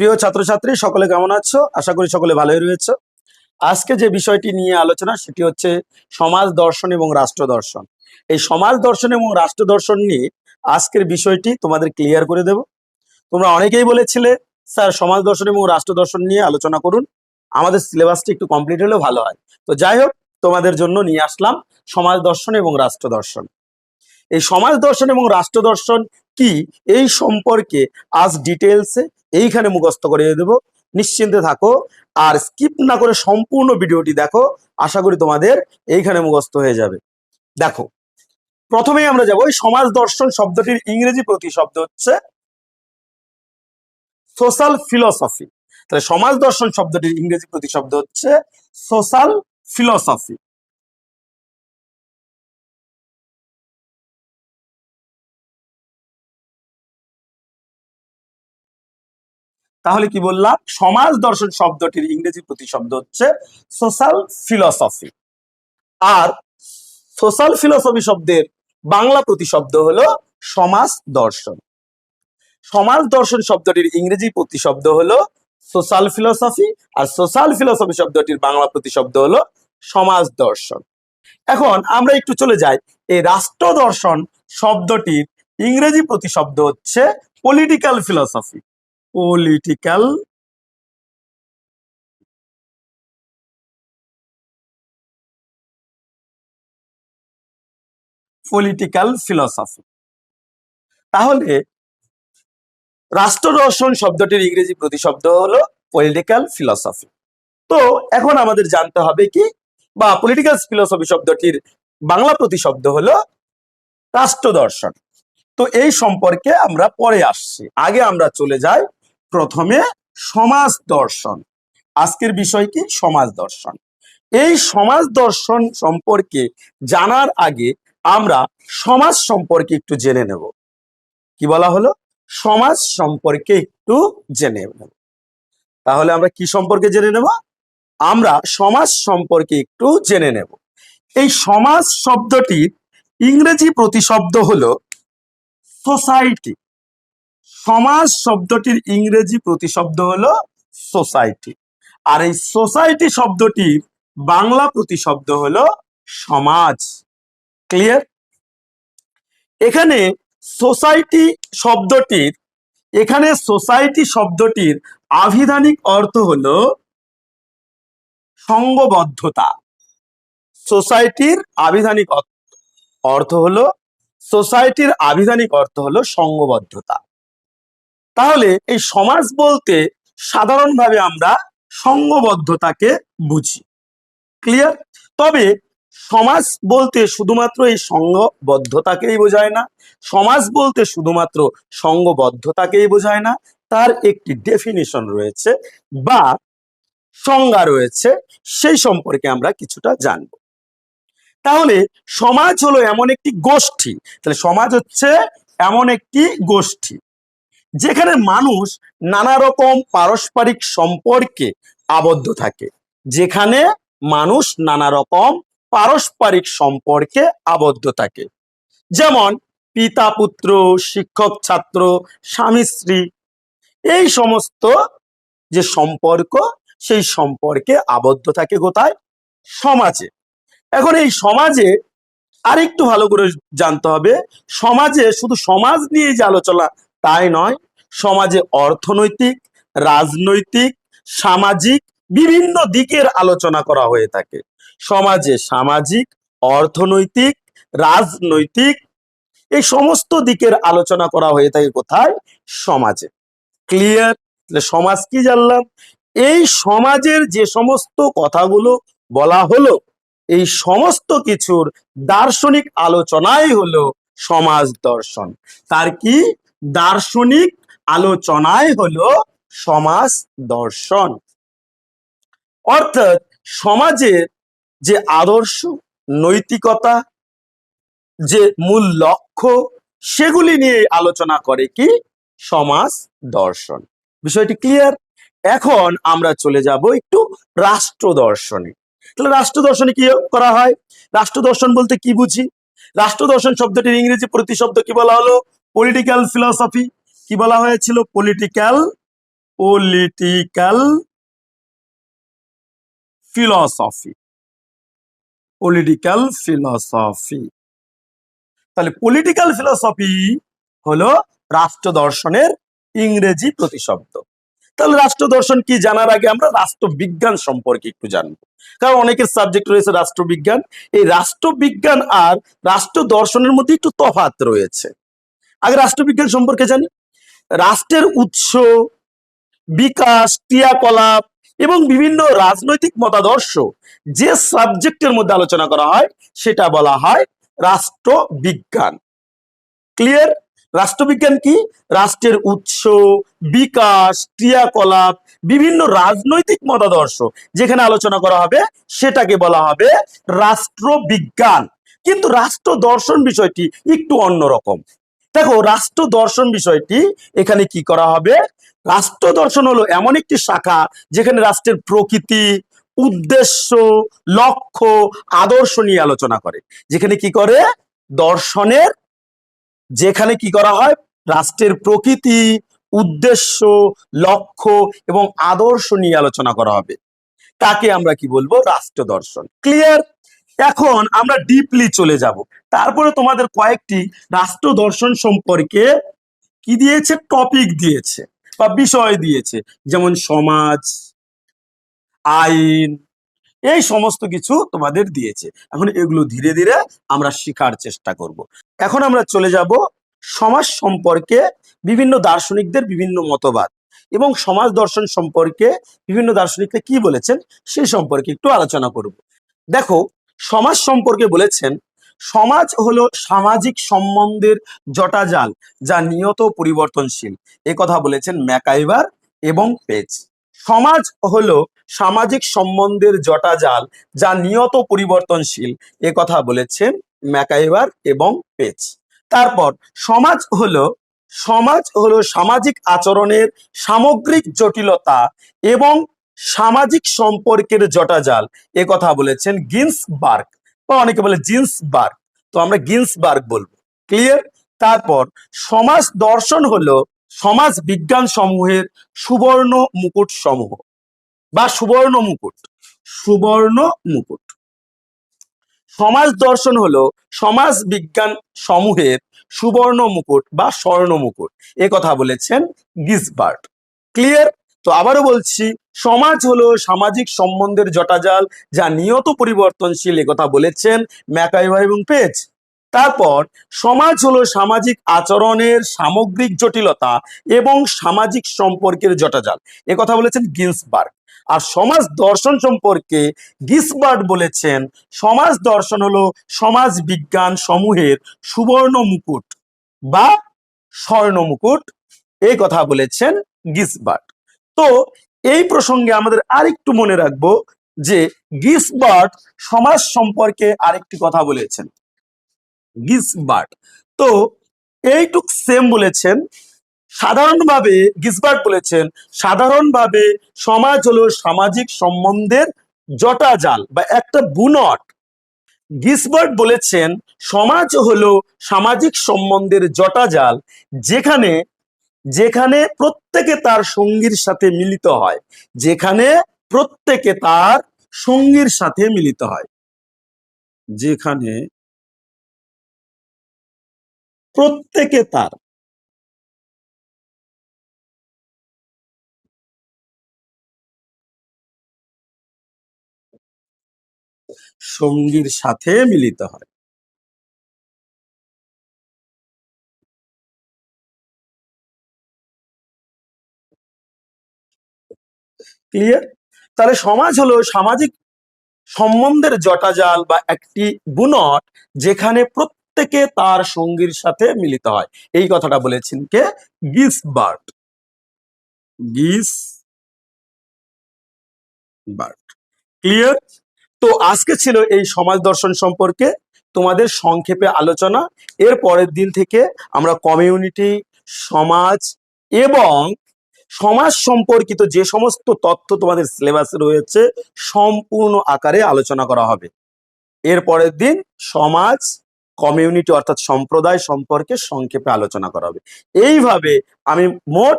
প্রিয় ছাত্রছাত্রী, সকলে কেমন আছো? আশা করি সকলে ভালোই রয়েছে। আজকে যে বিষয়টি নিয়ে আলোচনা, সেটি হচ্ছে সমাজ দর্শন এবং রাষ্ট্র দর্শন। এই সমাজ দর্শন এবং রাষ্ট্র দর্শন নিয়ে আজকের বিষয়টি তোমাদের ক্লিয়ার করে দেব। তোমরা অনেকেই বলেছিলে, স্যার, সমাজ দর্শন এবং রাষ্ট্র দর্শন নিয়ে আলোচনা করুন। আমাদের সিলেবাসটি একটু কমপ্লিট হলেও ভালো হয়। তো যাই হোক, তোমাদের জন্য নিয়ে আসলাম সমাজ দর্শন এবং রাষ্ট্র দর্শন। এই সমাজ দর্শন এবং রাষ্ট্র দর্শন কি এই সম্পর্কে আজ ডিটেলসে এইখানে মুখস্থ করে দেব। নিশ্চিন্তে থাকো আর স্কিপ না করে সম্পূর্ণ ভিডিওটি দেখো। আশা করি তোমাদের এইখানে মুখস্থ হয়ে যাবে। দেখো, প্রথমেই আমরা যাব ওই সমাজ দর্শন শব্দটির ইংরেজি প্রতিশব্দ হচ্ছে সোশ্যাল ফিলসফি তাহলে সমাজ দর্শন শব্দটির ইংরেজি প্রতিশব্দ হচ্ছে সোশ্যাল ফিলসফি তাহলে কি বললাম? সমাজ দর্শন শব্দটির ইংরেজি প্রতিশব্দ হচ্ছে সোশ্যাল ফিলসফি আর সোশ্যাল ফিলসফি শব্দের বাংলা প্রতিশব্দ হলো সমাজ দর্শন। সমাজ দর্শন শব্দটির ইংরেজি প্রতিশব্দ হলো সোশ্যাল ফিলসফি আর সোশ্যাল ফিলসফি শব্দটির বাংলা প্রতিশব্দ হলো সমাজ দর্শন। এখন আমরা একটু চলে যাই। এই রাষ্ট্র দর্শন শব্দটির ইংরেজি প্রতিশব্দ হচ্ছে political philosophy political political philosophy তাহলে রাষ্ট্র দর্শন শব্দটির ইংরেজি প্রতিশব্দ হলো পলিটিক্যাল ফিলসফি তো এখন আমাদের জানতে হবে কি? বা পলিটিক্যাল ফিলসফি শব্দটির বাংলা প্রতিশব্দ হলো রাষ্ট্র দর্শন তো এই সম্পর্কে আমরা পরে আসছি। আগে আমরা চলে যাই প্রথমে সমাজ দর্শন। আজকের বিষয় কি? সমাজ দর্শন। এই সমাজ দর্শন সম্পর্কে জানার আগে আমরা সমাজ সম্পর্কে একটু জেনে নেব। কি বলা হলো? সমাজ সম্পর্কে একটু জেনে নেব। তাহলে আমরা কি সম্পর্কে জেনে নেব? আমরা সমাজ সম্পর্কে একটু জেনে নেব। এই সমাজ শব্দটির ইংরেজি প্রতিশব্দ হলো সোসাইটি সমাজ শব্দটির ইংরেজি প্রতিশব্দ হলো সোসাইটি আর এই সোসাইটি শব্দটির বাংলা প্রতিশব্দ হলো সমাজ। ক্লিয়ার এখানে সোসাইটি শব্দটির, এখানে সোসাইটি শব্দটির আভিধানিক অর্থ হলো সঙ্গবদ্ধতা। সোসাইটির আভিধানিক অর্থ- হলো সোসাইটির আভিধানিক অর্থ হলো সঙ্গবদ্ধতা। তাহলে এই সমাজ বলতে সাধারণভাবে আমরা সঙ্গবদ্ধতাকে বুঝি। ক্লিয়ার তবে সমাজ বলতে শুধুমাত্র এই সঙ্গবদ্ধতাকেই বোঝায় না, সমাজ বলতে শুধুমাত্র সঙ্গবদ্ধতাকেই বোঝায় না, তার একটি ডেফিনিশন রয়েছে বা সংজ্ঞা রয়েছে, সেই সম্পর্কে আমরা কিছুটা জানব। তাহলে সমাজ হলো এমন একটি গোষ্ঠী, তাহলে সমাজ হচ্ছে এমন একটি গোষ্ঠী। যেখানে মানুষ নানা রকম পারস্পরিক সম্পর্কে আবদ্ধ থাকে। যেখানে মানুষ নানা রকম পারস্পরিক সম্পর্কে আবদ্ধ থাকে। যেমন পিতা পুত্র, শিক্ষক ছাত্র, স্বামী স্ত্রী, এই সমস্ত যে সম্পর্ক, সেই সম্পর্কে আবদ্ধ থাকে কোথায়? সমাজে। এখন এই সমাজে আরেকটু ভালো করে জানতে হবে। সমাজে শুধু সমাজ নিয়ে যে আলোচনা তাই নয়, সমাজে অর্থনৈতিক, রাজনৈতিক, সামাজিক বিভিন্ন দিকের আলোচনা করা হয়ে থাকে। সমাজে সামাজিক, অর্থনৈতিক, রাজনৈতিক এই সমস্ত দিকের আলোচনা করা হয়ে থাকে কোথায়? সমাজে। ক্লিয়ার? সমাজ কি জানলাম? এই সমাজের যে সমস্ত কথাগুলো বলা হলো, এই সমস্ত কিছুর দার্শনিক আলোচনাই হলো সমাজ দর্শন। তার কি? দার্শনিক আলোচনায় হলো সমাজ দর্শন। অর্থাৎ সমাজের যে আদর্শ, নৈতিকতা, যে মূল লক্ষ্য, সেগুলি নিয়ে আলোচনা করে কি? সমাজ দর্শন। বিষয়টি ক্লিয়ার এখন আমরা চলে যাব একটু রাষ্ট্র দর্শনে। তাহলে রাষ্ট্র দর্শনে কি করা হয়? রাষ্ট্র দর্শন বলতে কি বুঝি? রাষ্ট্র দর্শন শব্দটির ইংরেজি প্রতিশব্দ কি বলা হলো? পলিটিক্যাল ফিলসফি কি বলা হয়েছিল? Political political philosophy political philosophy তাহলে পলিটিক্যাল ফিলসফি হলো রাষ্ট্র দর্শনের ইংরেজি প্রতিশব্দ। তাহলে রাষ্ট্র দর্শন কি জানার আগে আমরা রাষ্ট্রবিজ্ঞান সম্পর্কে একটু জানব। কারণ অনেকের সাবজেক্ট রয়েছে রাষ্ট্রবিজ্ঞান এই রাষ্ট্রবিজ্ঞান আর রাষ্ট্র দর্শনের মধ্যে একটু তফাৎ রয়েছে। আগে রাষ্ট্রবিজ্ঞান সম্পর্কে জানি। রাষ্ট্রের উৎস, বিকাশ, ক্রিয়াকলাপ এবং বিভিন্ন রাজনৈতিক মতাদর্শ যে সাবজেক্টের মধ্যে আলোচনা করা হয়, সেটা বলা হয় রাষ্ট্রবিজ্ঞান। ক্লিয়ার রাষ্ট্রবিজ্ঞান কি? রাষ্ট্রের উৎস, বিকাশ, ক্রিয়াকলাপ, বিভিন্ন রাজনৈতিক মতাদর্শ যেখানে আলোচনা করা হবে, সেটাকে বলা হবে রাষ্ট্রবিজ্ঞান। কিন্তু রাষ্ট্র দর্শন বিষয়টি একটু অন্যরকম। দেখো, রাষ্ট্র দর্শন বিষয়টি এখানে কি করা হবে? রাষ্ট্র দর্শন হলো এমন একটি শাখা যেখানে রাষ্ট্রের প্রকৃতি, উদ্দেশ্য, লক্ষ্য, আদর্শ নিয়ে আলোচনা করে। যেখানে কি করে? দর্শনের, যেখানে কি করা হয়? রাষ্ট্রের প্রকৃতি, উদ্দেশ্য, লক্ষ্য এবং আদর্শ নিয়ে আলোচনা করা হবে। তাকে আমরা কি বলব? রাষ্ট্র দর্শন। ক্লিয়ার এখন আমরা ডিপলি চলে যাব। তারপরে তোমাদের কয়েকটি রাষ্ট্র দর্শন সম্পর্কে কি দিয়েছে? টপিক দিয়েছে বা বিষয় দিয়েছে। যেমন সমাজ, আইন, এই সমস্ত কিছু তোমাদের দিয়েছে। এখন এগুলো ধীরে ধীরে আমরা শেখার চেষ্টা করব। এখন আমরা চলে যাব সমাজ সম্পর্কে বিভিন্ন দার্শনিকদের বিভিন্ন মতবাদ এবং সমাজ দর্শন সম্পর্কে বিভিন্ন দার্শনিকরা কি বলেছেন সেই সম্পর্কে একটু আলোচনা করব। দেখো সমাজ সম্পর্কে বলেছেন, সমাজ হলো সামাজিক সম্বন্ধের জটাজাল যা নিয়ত পরিবর্তনশীল। এ কথা বলেছেন ম্যাকাইভার এবং পেজ। সমাজ হলো সামাজিক সম্বন্ধের জটাজাল যা নিয়ত পরিবর্তনশীল, এ কথা বলেছেন ম্যাকাইভার এবং পেজ। তারপর, সমাজ হলো সমাজ হলো সামাজিক আচরণের সামগ্রিক জটিলতা এবং সামাজিক সম্পর্কের জটাজাল। এ কথা বলেছেন গিন্সবার্গ বা অনেকে বলে জিন্সবার্গ। তো আমরা গিন্সবার্গ বলব। ক্লিয়ার তারপর, সমাজ দর্শন হলো সমাজ বিজ্ঞান সমূহের সুবর্ণ মুকুট সমূহ বা সুবর্ণ মুকুট সুবর্ণ মুকুট। সমাজ দর্শন হলো সমাজ বিজ্ঞান সমূহের সুবর্ণ মুকুট বা স্বর্ণ মুকুট। এ কথা বলেছেন গিসবার্ট ক্লিয়ার তো আবারও বলছি, সমাজ হলো সামাজিক সম্বন্ধের জটাজাল যা নিয়ত পরিবর্তনশীল কথা বলেছেন ম্যাকাইভার এবং পেজ। তারপর, সমাজ হলো সামাজিক আচরণের সামগ্রিক জটিলতা এবং সামাজিক সম্পর্কের জটাজাল। এ কথা বলেছেন গিন্সবার্গ। আর সমাজ দর্শন সম্পর্কে গিসবার্ড বলেছেন, সমাজ দর্শন হলো সমাজ বিজ্ঞান সমূহের সুবর্ণ মুকুট বা স্বর্ণ মুকুট। এই কথা বলেছেন গিসবার্ড তো এই প্রসঙ্গে আমাদের আরেকটু মনে রাখব যে গিসবার্ট সমাজ সম্পর্কে আরেকটি কথা বলেছেন। গিসবার্ট। তো এইটুক সেম বলেছেন, সাধারণভাবে গিসবার্ড বলেছেন, সাধারণভাবে সমাজ হলো সামাজিক সম্বন্ধের জটাজাল বা একটা বুনট। গিসবার্ড বলেছেন, সমাজ হলো সামাজিক সম্বন্ধের জটাজাল যেখানে যেখানে প্রত্যেকে তার সঙ্গীর সাথে মিলিত হয়, যেখানে প্রত্যেকে তার সঙ্গীর সাথে মিলিত হয়। যেখানে প্রত্যেকে তার সঙ্গীর সাথে মিলিত হয়। ক্লিয়ার তাহলে সমাজ হলো সামাজিক সম্বন্ধের জটাজাল বা একটি বুনট যেখানে প্রত্যেকে তার সঙ্গীর সাথে মিলিত হয়। এই কথাটা বলেছেন কে? গিসবার্ট। গিস বার্ট ক্লিয়ার তো আজকে ছিল এই সমাজ দর্শন সম্পর্কে তোমাদের সংক্ষেপে আলোচনা। এর পরের দিন থেকে আমরা কমিউনিটি সমাজ এবং সমাজ সম্পর্কিত যে সমস্ত তথ্য তোমাদের সিলেবাসে রয়েছে, সম্পূর্ণ আকারে আলোচনা করা হবে। এর পরের দিন সমাজ কমিউনিটি অর্থাৎ সম্প্রদায় সম্পর্কে সংক্ষেপে আলোচনা করা হবে। এইভাবে আমি মোট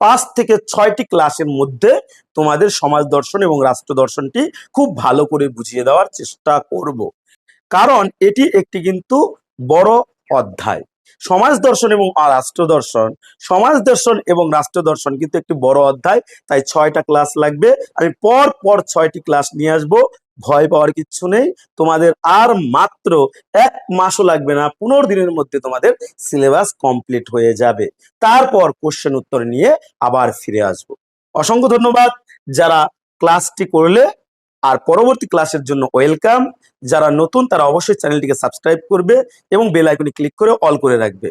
পাঁচ থেকে ছয়টি ক্লাসের মধ্যে তোমাদের সমাজ দর্শন এবং রাষ্ট্র দর্শনটি খুব ভালো করে বুঝিয়ে দেওয়ার চেষ্টা করব। কারণ এটি একটি কিন্তু বড় অধ্যায়। সমাজ দর্শন এবং রাষ্ট্র দর্শন। সমাজ দর্শন এবং রাষ্ট্র দর্শন কিন্তু একটি বড় অধ্যায়, তাই ছয়টা ক্লাস লাগবে। আমি পর পর ছয়টি ক্লাস নিয়ে আসব। ভয় পাওয়ার কিচ্ছু নেই। তোমাদের আর মাত্র এক মাসও লাগবে না, পনেরো দিনের মধ্যে তোমাদের সিলেবাস কমপ্লিট হয়ে যাবে। তারপর কোশ্চেন উত্তর নিয়ে আবার ফিরে আসব। অসংখ্য ধন্যবাদ। যারা ক্লাসটি করলে আর পরবর্তী ক্লাসের জন্য ওয়েলকাম। যারা নতুন, তারা অবশ্যই চ্যানেলটিকে সাবস্ক্রাইব করবে এবং বেল আইকনে ক্লিক করে অল করে রাখবে।